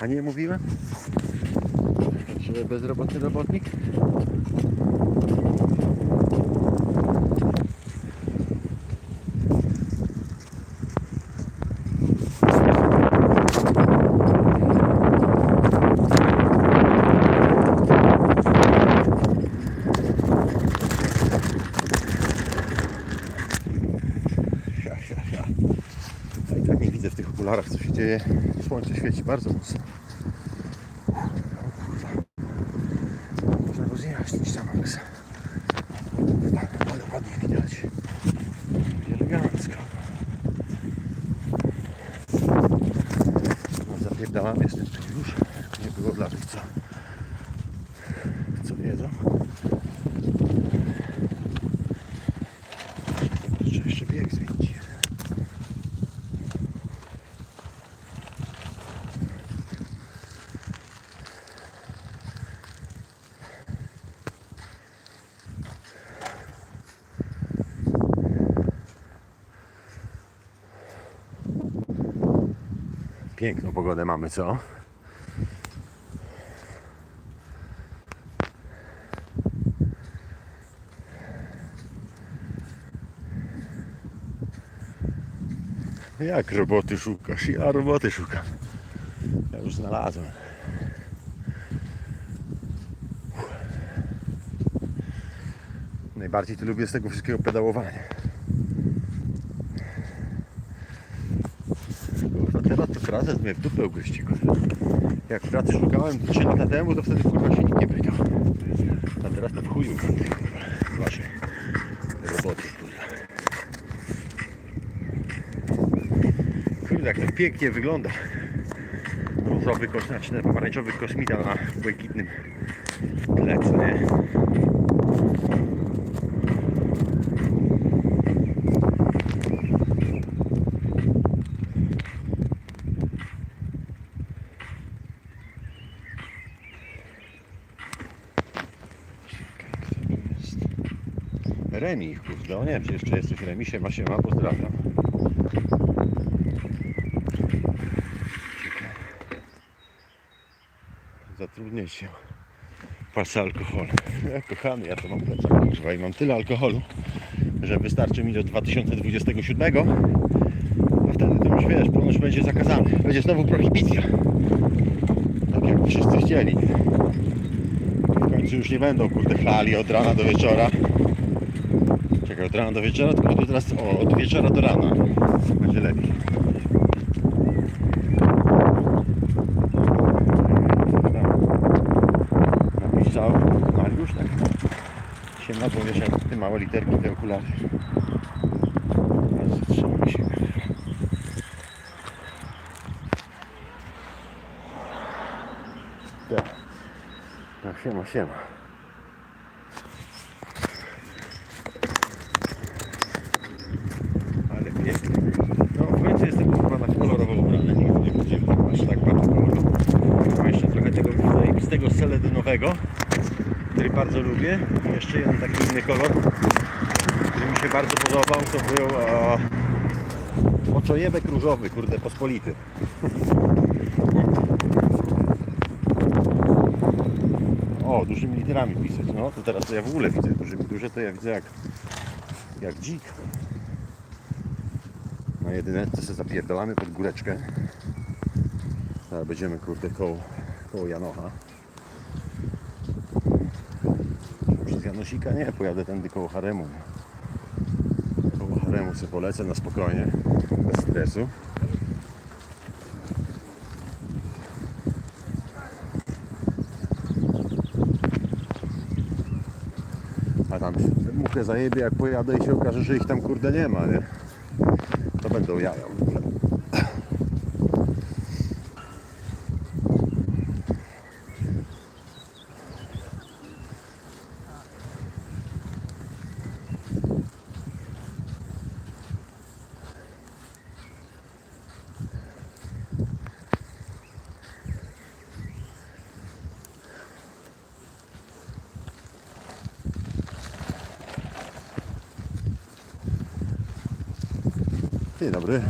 A nie mówiłem? Że bezrobotny robotnik? Sia, sia, sia. A i tak nie widzę w tych okularach, co się dzieje. Słońce świeci bardzo mocno. O kurwa. Można go zjaśnić tam, Alexa. Tak, ale ładnie widać. Elegancko. No, zapierdalam, jestem tu już. Nie było dla tych, co, co wiedzą. Trzeba jeszcze bieg zmienić. Piękną pogodę mamy, co? Jak roboty szukasz? Ja roboty szukam. Ja już znalazłem. Najbardziej to lubię z tego wszystkiego pedałowanie. Pracę mnie w dupę ugryźć. Jak pracy szukałem 3 lata temu, to wtedy kurwa się nikt nie pytał. A teraz to w chuju. Właśnie. Roboty, kurwa. Kurde, jak to pięknie wygląda. Różowy, znaczy pomarańczowy kosmita na błękitnym tle, co nie? Remi, kurde, o nie, czy jeszcze jesteś Remisie, ma się ma, pozdrawiam. Zatrudnię się. Pasę alkoholu. Ja, kochany, ja to mam plecak, i mam tyle alkoholu, że wystarczy mi do 2027, a wtedy to już wiesz, ponoć będzie zakazany. Będzie znowu prohibicja. Tak jak wszyscy chcieli. W końcu już nie będą, kurde, chlali od rana do wieczora. Czekaj, od rana do wieczora, tylko to teraz o, od wieczora do rana. Będzie lepiej. Napisał Mariusz, tak? Siema, bo wiesz, jak te małe literki, te okulary. Teraz zatrzymaj się. Tak. No, siema, siema. Ale pięknie. No w końcu jestem kurwa na kolorowo ubrany. Nigdy nie chodziłem aż tak bardzo kolorowo. Mam jeszcze trochę tego zajebistego seledynowego, który bardzo lubię. Jeszcze jeden taki inny kolor, który mi się bardzo podobał, to był e, oczojebek różowy, kurde, pospolity. O, dużymi literami pisać. No to teraz to ja w ogóle widzę dużymi. Duże to ja widzę jak, jak dzik. Na jedyneczce sobie zapierdolamy pod góreczkę. Teraz będziemy kurde koło, koło Janocha. Janosika nie, pojadę tędy koło Haremu. Koło Haremu sobie polecę na spokojnie, bez stresu. A tam muchę zajebie jak pojadę i się okaże, że ich tam kurde nie ma, nie? To będą jaja. Dzień dobry.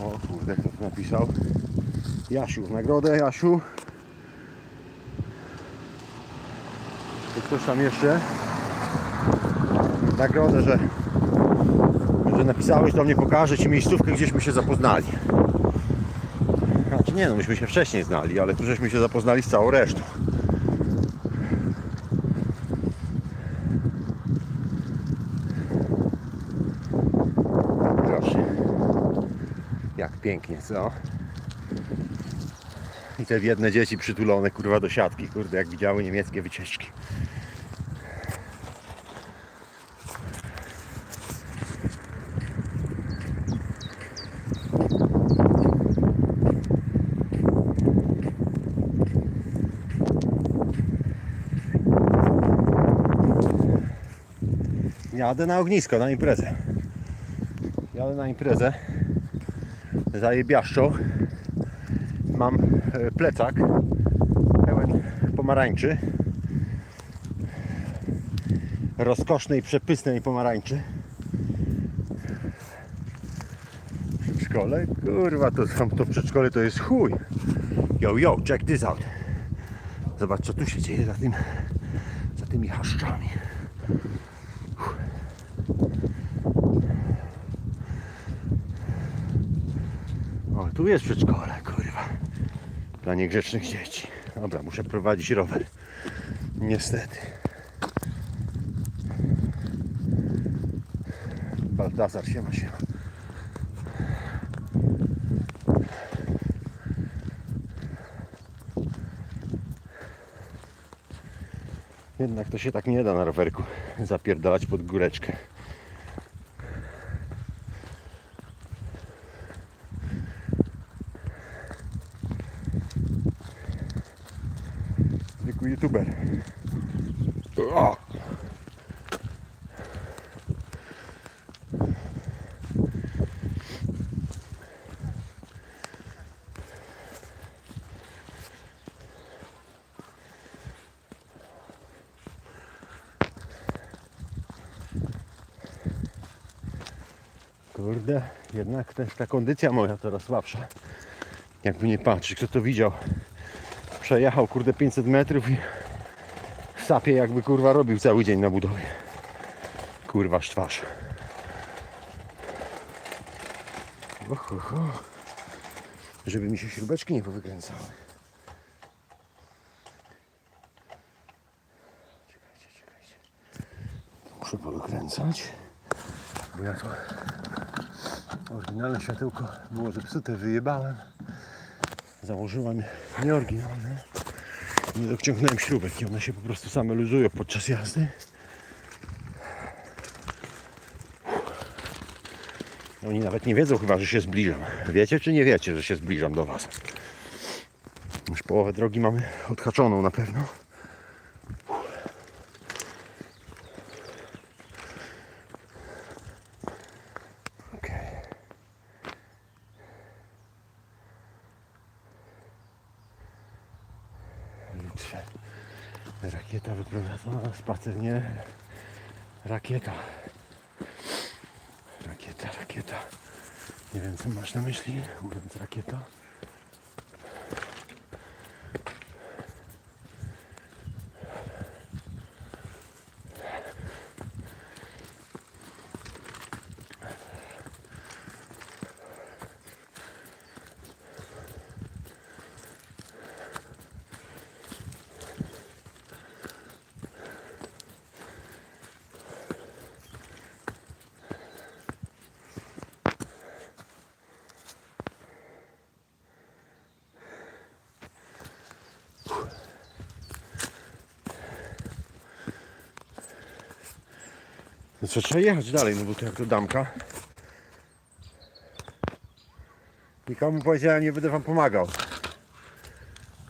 O kurde, ktoś napisał. Jasiu, nagrodę Jasiu. Czy ktoś tam jeszcze? Nagrodę, że napisałeś do mnie, pokażę Ci miejscówkę, gdzieśmy się zapoznali. Znaczy nie no, myśmy się wcześniej znali, ale tu żeśmy się zapoznali z całą resztą. Proszę. Jak pięknie, co? I te biedne dzieci przytulone, kurwa, do siatki, kurde, jak widziały niemieckie wycieczki. Jadę na ognisko, na imprezę. Jadę na imprezę. Zajebiaszczą. Mam e, plecak pełen pomarańczy. Rozkosznej, przepysnej pomarańczy. W przedszkole? Kurwa, to, to przedszkole to jest chuj. Yo, yo, check this out. Zobacz, co tu się dzieje za, tym, za tymi chaszczami. Tu jest przedszkole, kurwa. Dla niegrzecznych dzieci. Dobra, muszę prowadzić rower. Niestety. Baltazar się ma się. Jednak to się tak nie da na rowerku zapierdalać pod góreczkę. Zwykły youtuber. O! Kurde, jednak też ta kondycja moja coraz słabsza. Jakby nie patrzeć, kto to widział. Przejechał kurde 500 metrów i sapie jakby kurwa robił cały dzień na budowie. Kurwa sztwarz. Och, och, och. Żeby mi się śrubeczki nie powykręcały. Czekajcie, czekajcie. Muszę powykręcać. Bo ja to oryginalne światełko było zepsute, wyjebałem. Założyłem nieoryginalne. Nie dociągnąłem śrubek i one się po prostu same luzują podczas jazdy. Oni nawet nie wiedzą chyba, że się zbliżam. Wiecie czy nie wiecie, że się zbliżam do Was? Już połowę drogi mamy odhaczoną na pewno. Spacer, nie? Rakieta. Rakieta, rakieta. Nie wiem, co masz na myśli, mówiąc rakieta. No co, trzeba jechać dalej, no bo to jak to damka. Nikomu powiedziałem, nie będę wam pomagał.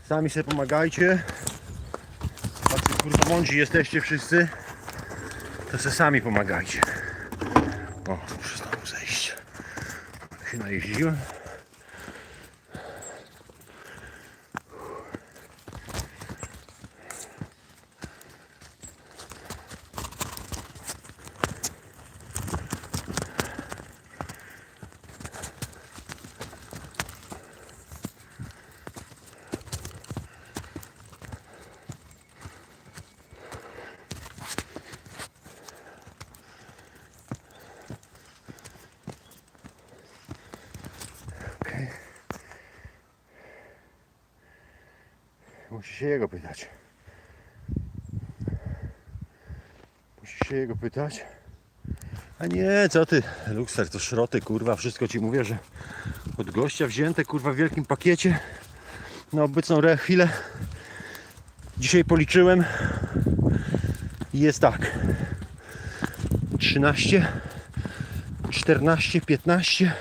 Sami sobie pomagajcie. Tacy kurwa mądrzy jesteście wszyscy. To sobie sami pomagajcie. O, muszę znowu zejść. Się najeździłem. Musisz się jego pytać. Musisz się jego pytać. A nie, co ty, Luxer, to szroty, kurwa, wszystko ci mówię, że od gościa wzięte, kurwa, w wielkim pakiecie na obecną chwilę. Dzisiaj policzyłem i jest tak. 13, 14, 15,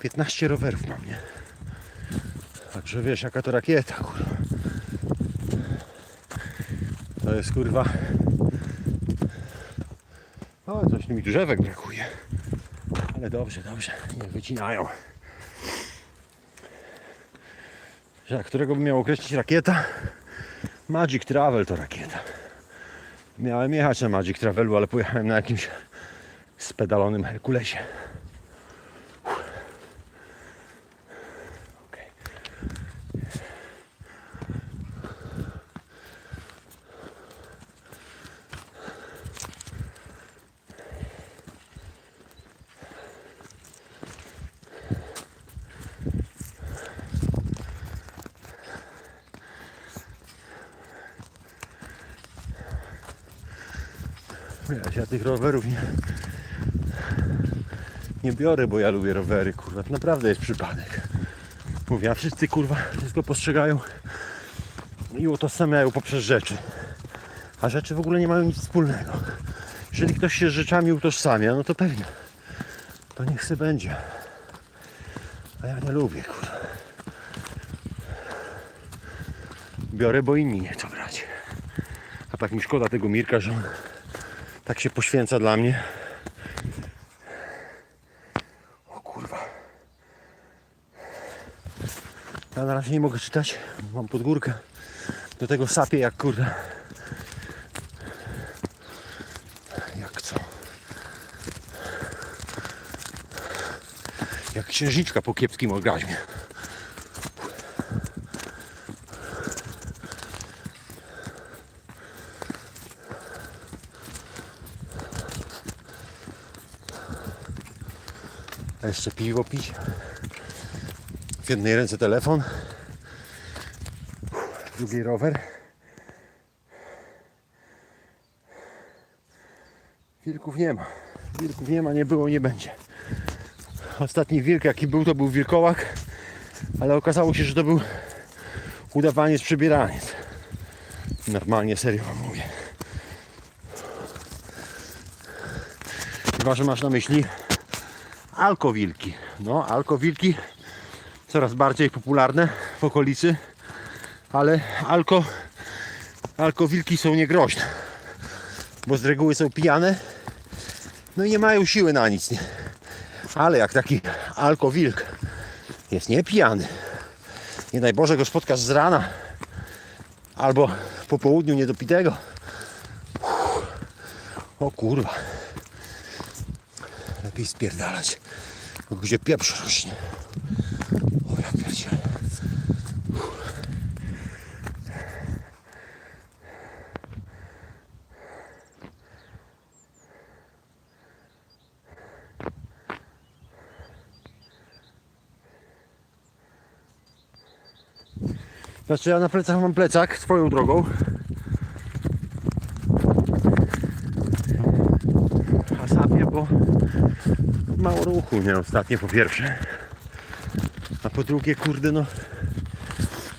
15 rowerów mam, nie? Także wiesz, jaka to rakieta, kurwa. To jest, kurwa... O, coś mi drzewek brakuje. Ale dobrze, dobrze, niech wycinają. Że którego by miał określić rakieta? Magic Travel to rakieta. Miałem jechać na Magic Travelu, ale pojechałem na jakimś spedalonym Herkulesie. Uff. Okej. Wiesz, ja tych rowerów nie, nie biorę, bo ja lubię rowery, kurwa. To naprawdę jest przypadek. Mówię, a wszyscy kurwa wszystko postrzegają i utożsamiają poprzez rzeczy. A rzeczy w ogóle nie mają nic wspólnego. Jeżeli ktoś się z rzeczami utożsamia, no to pewnie. To niech se będzie. A ja nie lubię, kurwa. Biorę, bo inni nie chcą brać. A tak mi szkoda tego Mirka, że on tak się poświęca dla mnie. O kurwa. Ja na razie nie mogę czytać. Mam podgórkę. Do tego sapię jak kurde. Jak co? Jak księżniczka po kiepskim orgazmie. A jeszcze piwo pić. W jednej ręce telefon. W drugiej rower. Wilków nie ma. Wilków nie ma, nie było, nie będzie. Ostatni wilk jaki był to był wilkołak, ale okazało się, że to był udawaniec przybieraniec. Normalnie serio wam mówię. Chyba, że masz na myśli alkowilki. No, alkowilki coraz bardziej popularne w okolicy, ale alko, są niegroźne, bo z reguły są pijane, no i nie mają siły na nic. Ale jak taki alkowilk jest niepijany, nie daj Boże go spotkasz z rana albo po południu niedopitego, o kurwa, lepiej spierdalać, gdzie pieprz rośnie. Pierdzielę. Znaczy ja na plecach mam plecak swoją drogą. A sapię, bo mało ruchu nie ostatnio po pierwsze. A po drugie, kurde no.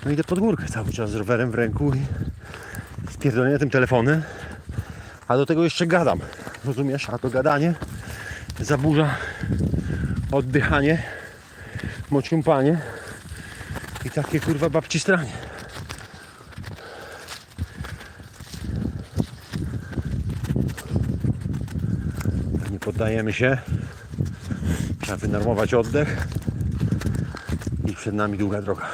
No idę pod górkę cały czas z rowerem w ręku i z pierdolenia tym telefonem. A do tego jeszcze gadam. Rozumiesz? A to gadanie zaburza oddychanie, mociąpanie i takie kurwa babci stranie. Nie poddajemy się. Trzeba wynormować oddech. Przed nami długa droga.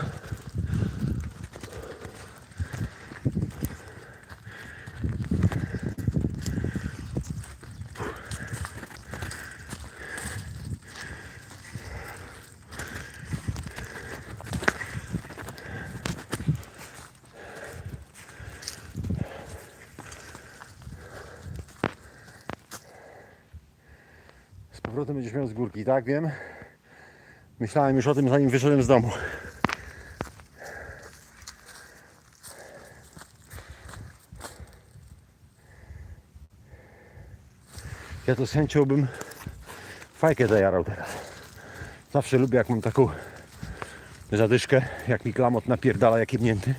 Z powrotem będziesz miał z górki, tak wiem? Myślałem już o tym, zanim wyszedłem z domu. Ja to z chęcią bym fajkę zajarał teraz. Zawsze lubię, jak mam taką zadyszkę, jak mi klamot napierdala, jak jebnięty.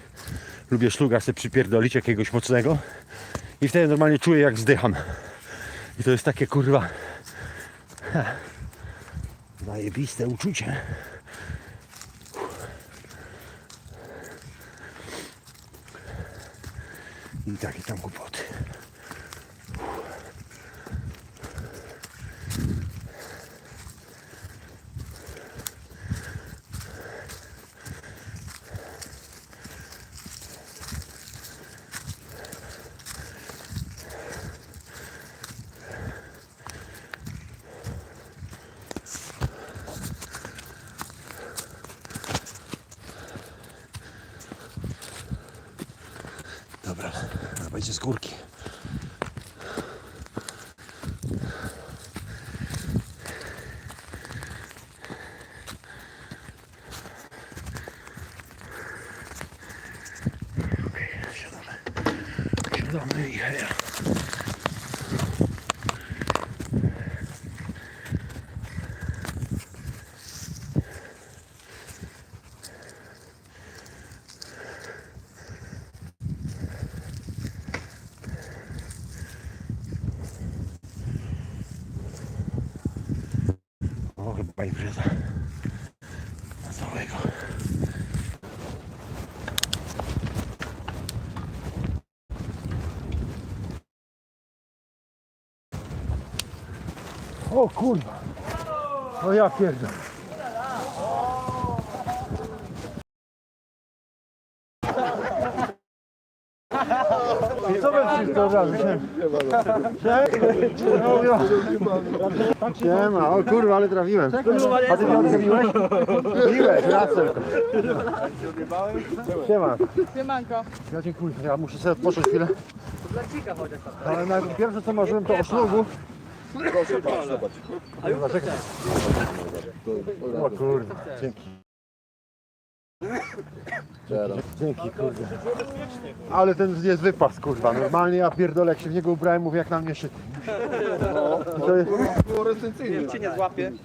Lubię szluga sobie przypierdolić jakiegoś mocnego i wtedy normalnie czuję, jak zdycham. I to jest takie kurwa zajebiste uczucie. I takie tam głupoty. человеческого Całego. O kurwa. O ja pierdolę. Co bym wszystko obraził? Siema, o kurwa, ale trafiłem. A ty mnie odstawiłeś? Miłeś, wracam. Siema. Siemanko. Ja dziękuję. Ja muszę sobie odpocząć chwilę. Ale najpierw pierwsze co marzyłem to o szlugu. Proszę bardzo. O kurde, dzięki. Dzięki kurde. Ale ten jest wypas kurwa. Normalnie ja pierdolę jak się w niego ubrałem, mówię jak na mnie szyty. I to jest... Cię nie złapie.